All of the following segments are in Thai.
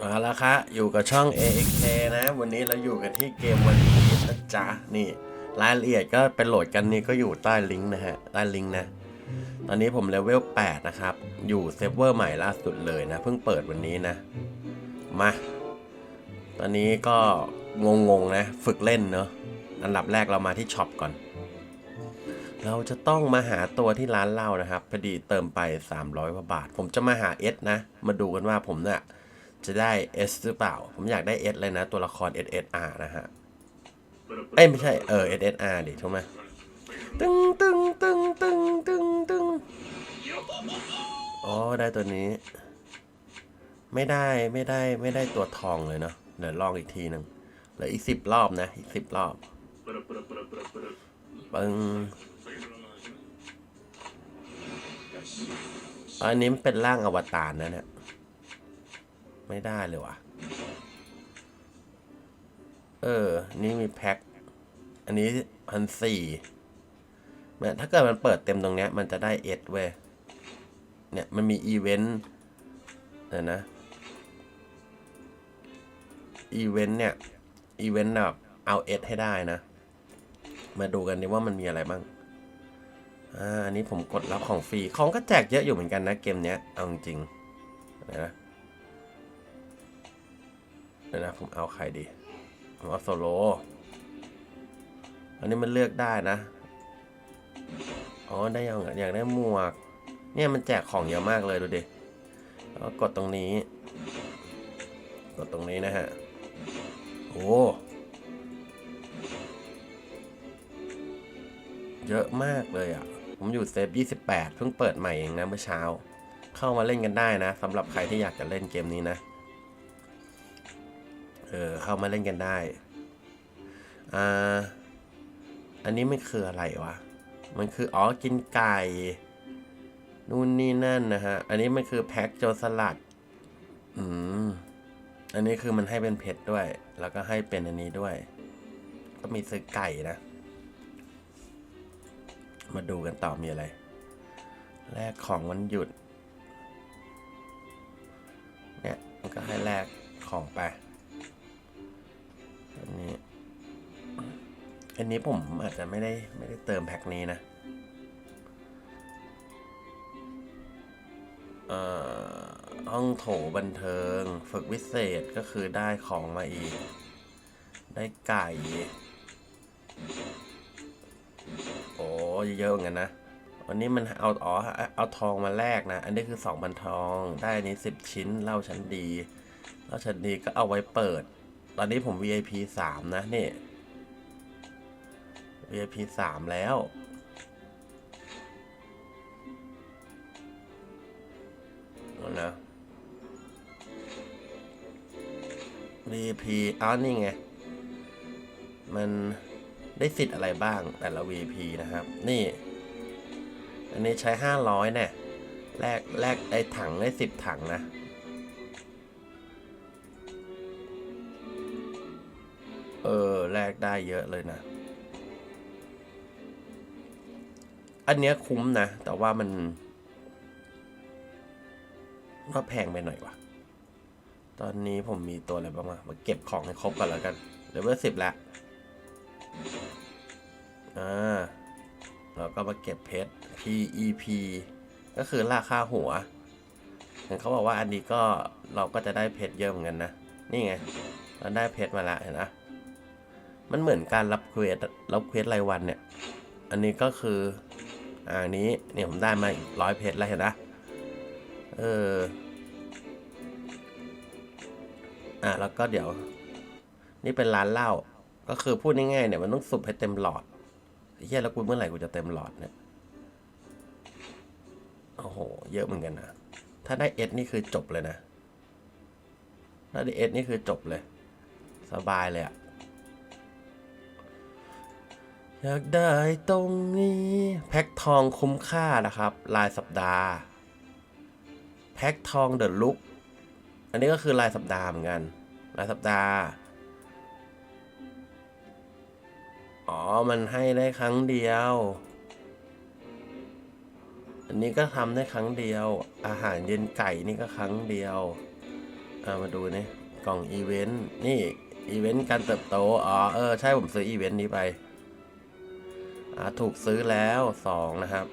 มาแล้วคะอยู่กับช่อง AXK นะ วันนี้เราอยู่กันที่เกมวันพีชนะจ๊ะนี่ รายละเอียดก็ไปโหลดกันนี่ก็อยู่ใต้ลิงก์นะฮะ ใต้ลิงก์นะ ตอนนี้ผมเลเวล 8 นะครับ อยู่เซิร์ฟเวอร์ใหม่ล่าสุดเลยนะ เพิ่งเปิดวันนี้นะ มา ตอนนี้ก็งงๆนะ ฝึกเล่นเนอะอันดับแรกเรามาที่ช็อปก่อน เราจะต้องมาหาตัวที่ร้านเหล้านะครับพอดีเติมไป 300กว่าบาท ผมจะมาหา S นะ มาดูกันว่าผมเนี่ย จะได้ S หรือเปล่า ผมอยากได้ S เลยนะ ตัวละคร SSR นะฮะ เอ้ย ไม่ใช่ เออ SSR ดิถูกไหมตึงตึงตึงตึงตึงตึงอ๋อ ได้ตัวนี้ ไม่ได้ไม่ได้ไม่ได้ตัวทองเลยเนาะเดี๋ยวลองอีกทีหนึ่งเหลืออีกสิบรอบนะ อีกสิบรอบปึ้งอันนี้มันเป็นร่างอวตารนะเนี่ย ไม่ได้เลยว่ะ เออ นี่มีแพ็ค อันนี้พันสี่ถ้าเกิดมันเปิดเต็มตรงเนี้ย มันจะได้เอสเว้ย เนี่ยมันมีอีเวนต์เดี๋ยนะ อีเวนต์เนี่ย อีเวนต์แบบเอาเอสให้ได้นะ มาดูกันดิว่ามันมีอะไรบ้าง อ่า อันนี้ผมกดรับของฟรี ของก็แจกเยอะอยู่เหมือนกันนะเกมเนี้ย เอาจริงนะ ดี๋ยวนะผมเอาใครดีผมเอาโซโลอันนี้มันเลือกได้นะอ๋อได้ยังอะอยากได้หมวก เนี่ยมันแจกของเยอะมากเลยดูดิแล้วกดตรงนี้ กดตรงนี้นะฮะโอ้เยอะมากเลยอะ ผมอยู่เซฟ 28 เพิ่งเปิดใหม่เองนะเมื่อเช้า เข้ามาเล่นกันได้นะสำหรับใครที่อยากจะเล่นเกมนี้นะ ออเข้ามาเล่นกันได้ อ่า อันนี้มันคืออะไรวะ มันคืออ๋อกินไก่ นู่นนี่นั่นนะฮะ อันนี้มันคือแพ็คโจรสลัด อืม อันนี้คือมันให้เป็นเพชรด้วย แล้วก็ให้เป็นอันนี้ด้วย ก็มีซื้อไก่นะ มาดูกันต่อมีอะไร แลกของวันหยุด เนี่ย มันก็ให้แลกของไป อันนี้ อันนี้ผมอาจจะไม่ได้ไม่ได้เติมแพ็คนี้นะอ่อห้องโถบันเทิง ฝึกวิเศษก็คือได้ของมาอีก ได้ไก่ โอ้เยอะเหมือนกันนะวันนี้มันเอาอ๋อเอาทองมาแลกนะ อันนี้คือสองพันทอง ได้อันนี้สิบชิ้นเหล้าชั้นดีเหล้าชั้นดีก็เอาไว้เปิด ตอนนี้ผม VIP สามนะนี่ VIP สามแล้ว นะ VIP อ้าวนี่ไง มันได้สิทธิ์อะไรบ้างแต่ละ VIP นะครับ นี่ อันนี้ใช้ 500เนี่ยแลกแลกไอ้ถังได้ 10 ถังนะ เออ แลกได้เยอะเลยนะ อันเนี้ยคุ้มนะ แต่ว่ามันว่าแพงไปหน่อยว่ะ ตอนนี้ผมมีตัวอะไรบ้างวะมาเก็บของให้ครบก่อนแล้วกันเลเบอร์สิบละอ่าเราก็มาเก็บเพชร PEP ก็คือราคาหัวเห็นเขาบอกว่าอันนี้ก็เราก็จะได้เพชรเยอะเหมือนกันนะ นี่ไง เราได้เพชรมาล้วเห็นนะ มันเหมือนการรับเควสรับเควสรายวันเนี่ย อันนี้ก็คืออ่านี้เนี่ยผมได้มาร้อยเพชรแล้วเห็นนะเอออะแล้วก็เดี๋ยว นี่เป็นร้านเหล้าก็คือพูดง่ายๆเนี่ยมันต้องสุบให้เต็มหลอดเหี้ยแล้วกูเมื่อไหร่กูจะเต็มหลอดเนี่ยโอ้โห เยอะเหมือนกันนะถ้าได้เอสนี่คือจบเลยนะ ถ้าได้เอสนี่คือจบเลย สบายเลยอะ อยากได้ตรงนี้ แพ็คทองคุ้มค่านะครับ รายสัปดาห์ แพ็คทองเดอะลุกอันนี้ก็คือรายสัปดาห์เหมือนกัน รายสัปดาห์ อ๋อ มันให้ได้ครั้งเดียว อันนี้ก็ทำได้ครั้งเดียว อาหารเย็นไก่นี่ก็ครั้งเดียวอามาดูนี่กล่องอีเวนต์ นี่ อีเวนต์การเติบโต อ๋อ เออ ใช่ผมซื้ออีเวนต์นี้ไป ถูกซื้อแล้วสองนะครับ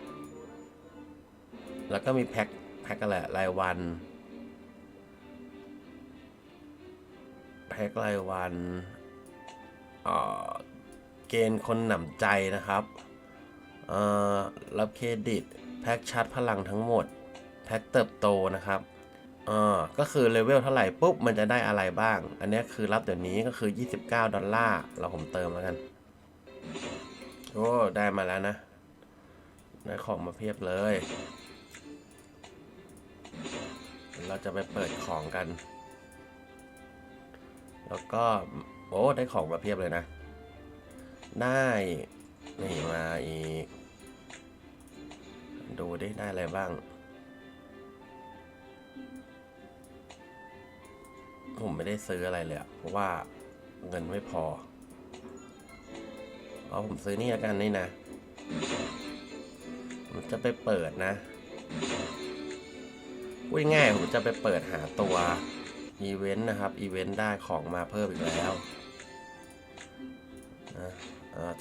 แล้วก็มีแพ็คแพ็คอะไรรายวัน แพ็ครายวันเกณฑ์คนหนำใจนะครับรับเครดิต แพ็คชาร์จพลังทั้งหมด แพ็คเติบโตนะครับก็คือเลเวลเท่าไหร่ปุ๊บ มันจะได้อะไรบ้าง อันนี้คือรับเดี๋ยวนี้ก็คือ 29 ดอลลาร์ เราผมเติมแล้วกัน โอ้ได้มาแล้วนะ ได้ของมาเพียบเลย เราจะไปเปิดของกัน แล้วก็ โอ้ได้ของมาเพียบเลยนะ ได้นี่มาอีก ดูได้ได้อะไรบ้าง ผมไม่ได้ซื้ออะไรเลยเพราะว่าเงินไม่พอ เอาผมซื้อนี่แล้วกันนี่นะผมจะไปเปิดนะพูดง่ายๆผมจะไปเปิดหาตัวอีเวนต์นะครับ อีเวนต์ได้ของมาเพิ่มอีกแล้ว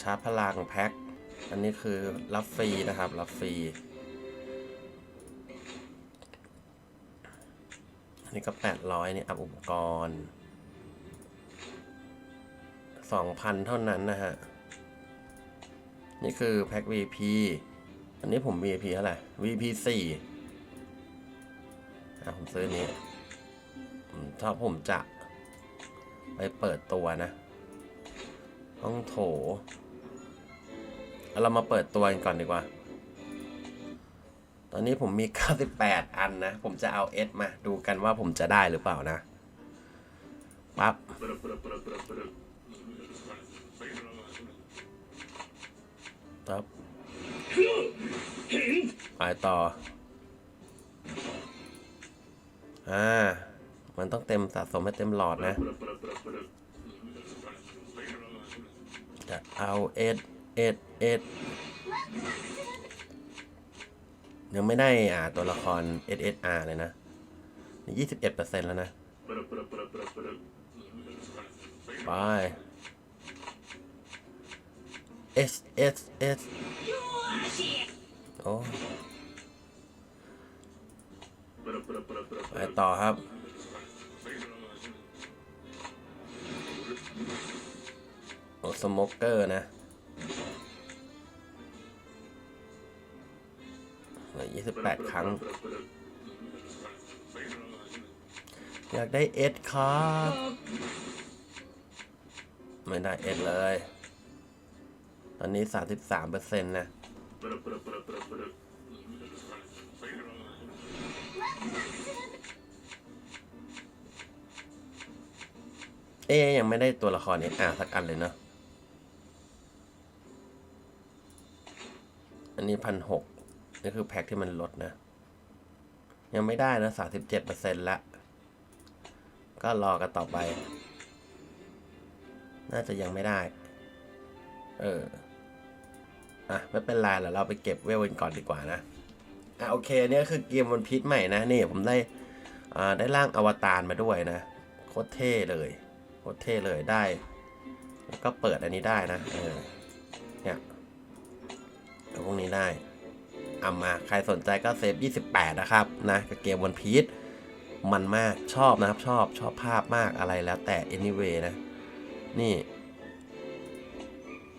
ชาร์จพลังแพ็ค อันนี้คือรับฟรีนะครับ รับฟรี อันนี้ก็แปดร้อยนี่อัพอุปกรณ์สองพันเท่านั้นนะฮะ นี่คือแพ็ค VP อันนี้ผม VP เท่าไหร่ VP สี่อะผมซื้อนี้ถ้าผมจะ ไปเปิดตัวนะห้องโถเรามาเปิดตัวกันก่อนดีกว่า ตอนนี้ผมมี 98 อันนะ ผมจะเอา S มาดูกันว่าผมจะได้หรือเปล่านะ ปั๊บ ไปต่อ อ่า มันต้องเต็มสะสมให้เต็มหลอดนะ จะเอาเอสเอสเอสยังไม่ได้อ่าตัวละคร SSR เลยนะยี่สิบเอ็ดเปอร์เซ็นต์แล้วนะ ไป S S S โอ้ไปต่อครับ โอ้สโมกเกอร์นะยี่สิบแปดครั้ง อยากได้เอสครับ ไม่ได้เอสเลย ตอนนี้สามสิบสามเปอร์เซ็นต์นะ เอ๊ยยังไม่ได้ตัวละครเอสอาสักอันเลยเนาะ อันนี้พันหกนี่คือแพ็คที่มันลดนะ ยังไม่ได้นะสามสิบเจ็ดเปอร์เซ็นต์ละ ก็รอกันต่อไป น่าจะยังไม่ได้ เออ อะไม่เป็นไรเดี๋ยวเราไปเก็บเวลกันก่อนดีกว่านะอะโอเคเนี่ยคือเกมวันพีชใหม่นะนี่ผมได้อ่าได้ร่างอวตารมาด้วยนะโคตรเท่เลยโคตรเท่เลยได้แล้วก็เปิดอันนี้ได้นะเออเนี่ยเอาพวกนี้ได้เอามาใครสนใจก็เซฟ 28 นะครับนะกับเกมวันพีชมันมากชอบนะครับ ชอบชอบภาพมากอะไรแล้วแต่ anyway นะ นี่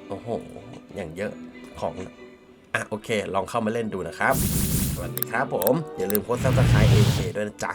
โอ้โห อย่างเยอะ ของอะโอเค ลองเข้ามาเล่นดูนะครับ สวัสดีครับผม อย่าลืมโพสต์ซับสไครต์เอด้วยนะจ๊ะ